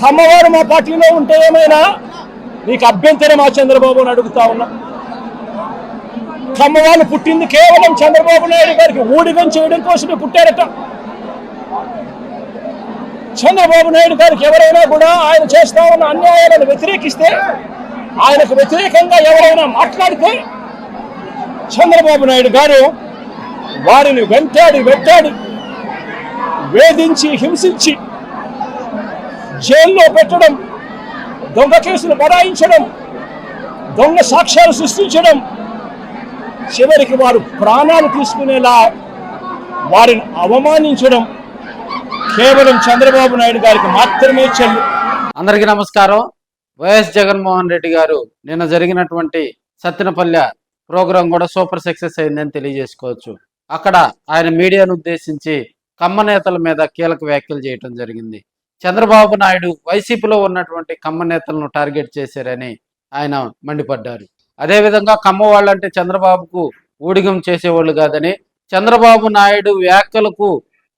కమ్మవారు మా పార్టీలో ఉంటే ఏమైనా నీకు అభ్యంతరం ఆ చంద్రబాబు అని అడుగుతా ఉన్నా. కమ్మవాళ్ళు పుట్టింది కేవలం చంద్రబాబు నాయుడు గారికి ఊడిగం చేయడం కోసమే పుట్టారట. చంద్రబాబు నాయుడు గారికి ఎవరైనా కూడా ఆయన చేస్తా ఉన్న అన్యాయాలను వ్యతిరేకిస్తే ఆయనకు వ్యతిరేకంగా ఎవరైనా మాట్లాడితే చంద్రబాబు నాయుడు గారు వారిని వెంటాడి వెంటాడి వేధించి హింసించి జైల్లో పెట్టడం దొంగ కేసులు బడాయించడం దొంగ సాక్ష్యాలు సృష్టించడం చివరికి వారు ప్రాణాలు తీసుకునేలా వారిని అవమానించడం కేవలం చంద్రబాబు నాయుడు గారికి మాత్రమే చెల్లు. అందరికీ నమస్కారం. వైఎస్ జగన్మోహన్ రెడ్డి గారు నిన్న జరిగినటువంటి సత్యనపల్లె ప్రోగ్రాం కూడా సూపర్ సక్సెస్ అయిందని తెలియజేసుకోవచ్చు. అక్కడ ఆయన మీడియాను ఉద్దేశించి కమ్మ నేతల మీద కీలక వ్యాఖ్యలు చేయటం జరిగింది. చంద్రబాబు నాయుడు వైసీపీలో ఉన్నటువంటి కమ్మ నేతలను టార్గెట్ చేశారని ఆయన మండిపడ్డారు. అదేవిధంగా కమ్మ వాళ్ళంటే చంద్రబాబుకు ఊడిగం చేసేవాళ్ళు కాదని చంద్రబాబు నాయుడు వ్యాఖ్యలకు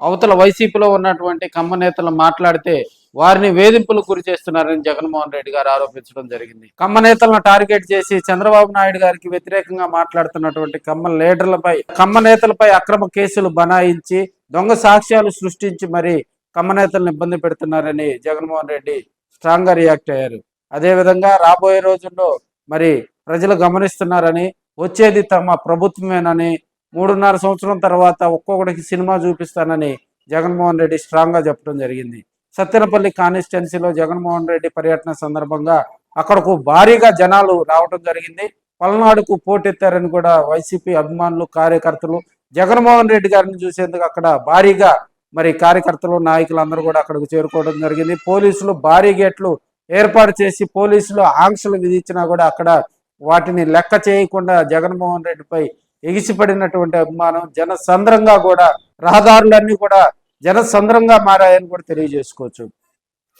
అవతల వైసీపీలో ఉన్నటువంటి కమ్మ నేతలు మాట్లాడితే వారిని వేధింపులకు గురి చేస్తున్నారని జగన్మోహన్ రెడ్డి గారు ఆరోపించడం జరిగింది. కమ్మ నేతలను టార్గెట్ చేసి చంద్రబాబు నాయుడు గారికి వ్యతిరేకంగా మాట్లాడుతున్నటువంటి కమ్మ లీడర్లపై కమ్మ నేతలపై అక్రమ కేసులు బనాయించి దొంగ సాక్ష్యాలు సృష్టించి మరి కమ్మ నేతలను ఇబ్బంది పెడుతున్నారని జగన్మోహన్ రెడ్డి స్ట్రాంగ్గా రియాక్ట్ అయ్యారు. అదేవిధంగా రాబోయే రోజుల్లో మరి ప్రజలు గమనిస్తున్నారని వచ్చేది తమ ప్రభుత్వమేనని మూడున్నర సంవత్సరం తర్వాత ఒక్కొక్కడికి సినిమా చూపిస్తానని జగన్మోహన్ రెడ్డి స్ట్రాంగ్గా చెప్పడం జరిగింది. సత్తెనపల్లి కాన్స్టిట్యున్సీలో జగన్మోహన్ రెడ్డి పర్యటన సందర్భంగా అక్కడకు భారీగా జనాలు రావడం జరిగింది. పల్నాడుకు పోటెత్తారని కూడా వైసీపీ అభిమానులు కార్యకర్తలు జగన్మోహన్ రెడ్డి గారిని చూసేందుకు అక్కడ భారీగా మరి కార్యకర్తలు నాయకులు అందరూ కూడా అక్కడికి చేరుకోవడం జరిగింది. పోలీసులు భారీ గేట్లు ఏర్పాటు చేసి పోలీసులు ఆంక్షలు విధించినా కూడా అక్కడ వాటిని లెక్క చేయకుండా జగన్మోహన్ రెడ్డిపై ఎగిసిపడినటువంటి అభిమానం జన సంద్రంగా కూడా రహదారులన్నీ కూడా జనసంద్రంగా మారాయని కూడా తెలియజేసుకోవచ్చు.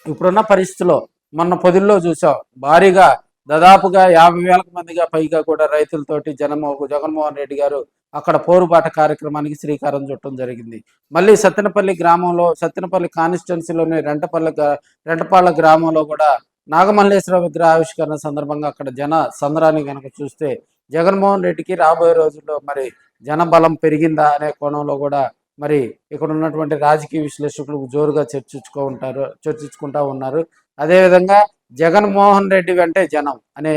ఇప్పుడున్న పరిస్థితిలో మొన్న పొదిల్లో చూసాం భారీగా దాదాపుగా యాభై వేలకు మందిగా పైగా కూడా రైతులతోటి జగన్మోహన్ జగన్మోహన్ రెడ్డి గారు అక్కడ పోరుబాట కార్యక్రమానికి శ్రీకారం చుట్టడం జరిగింది. మళ్ళీ సత్తెనపల్లి గ్రామంలో సత్తెనపల్లి కాన్స్టిట్యున్సీలోని రెంటపల్లి గ్రా- రెంటపాళ్ళ గ్రామంలో కూడా నాగమల్లేశ్వర విగ్రహ ఆవిష్కరణ సందర్భంగా అక్కడ జన సంద్రాన్ని కనుక చూస్తే జగన్మోహన్ రెడ్డికి రాబోయే రోజుల్లో మరి జనబలం పెరిగిందా అనే కోణంలో కూడా మరి ఇక్కడ ఉన్నటువంటి రాజకీయ విశ్లేషకులు జోరుగా చర్చించుకో ఉంటారు చర్చించుకుంటా ఉన్నారు. అదేవిధంగా జగన్మోహన్ రెడ్డి వెంటే జనం అనే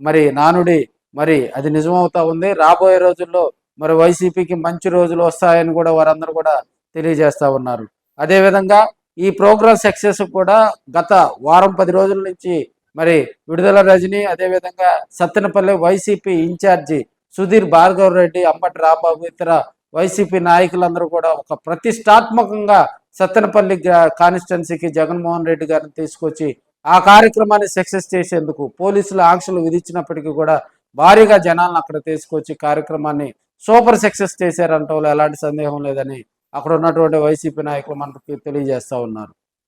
మరి నానుడి మరి అది నిజమవుతా ఉంది. రాబోయే రోజుల్లో మరి వైసీపీకి మంచి రోజులు వస్తాయని కూడా వారందరూ కూడా తెలియజేస్తా ఉన్నారు. అదేవిధంగా ఈ ప్రోగ్రామ్ సక్సెస్ కూడా గత వారం పది రోజుల నుంచి మరి విడుదల రజని అదేవిధంగా Sattenapalli YCP in charge Sudheer Bhargav Reddy Ambati Rambabu ఇతర వైసీపీ నాయకులందరూ కూడా ఒక ప్రతిష్టాత్మకంగా సత్తెనపల్లి కాన్స్టిట్యున్సీకి జగన్మోహన్ రెడ్డి గారిని తీసుకొచ్చి ఆ కార్యక్రమాన్ని సక్సెస్ చేసేందుకు పోలీసులు ఆంక్షలు విధించినప్పటికీ కూడా భారీగా జనాలను అక్కడ తీసుకొచ్చి కార్యక్రమాన్ని సూపర్ సక్సెస్ చేశారంటే ఎలాంటి సందేహం లేదని అక్కడ ఉన్నటువంటి వైసీపీ నాయకులు మనకు తెలియజేస్తూ ఉన్నారు.